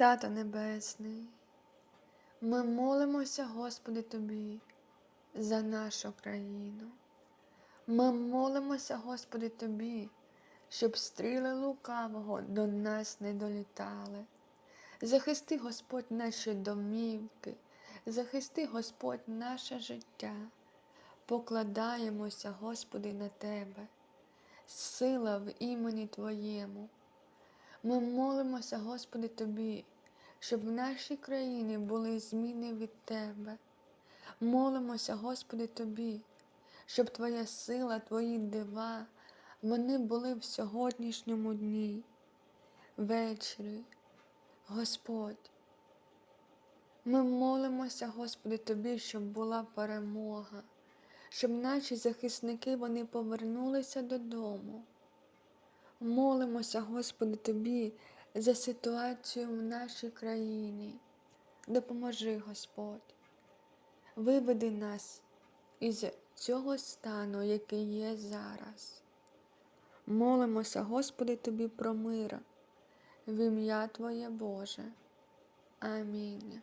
Тато Небесний, ми молимося, Господи, Тобі за нашу країну. Ми молимося, Господи, Тобі, щоб стріли лукавого до нас не долітали. Захисти, Господь, наші домівки, захисти, Господь, наше життя. Покладаємося, Господи, на Тебе, сила в імені Твоєму. Ми молимося, Господи, Тобі, щоб в нашій країні були зміни від Тебе. Молимося, Господи, Тобі, щоб Твоя сила, Твої дива, вони були в сьогоднішньому дні, ввечері. Господь. Ми молимося, Господи, Тобі, щоб була перемога, щоб наші захисники вони повернулися додому. Молимося, Господи, Тобі за ситуацію в нашій країні. Допоможи, Господь. Виведи нас із цього стану, який є зараз. Молимося, Господи, Тобі про мир в ім'я Твоє Боже. Амінь.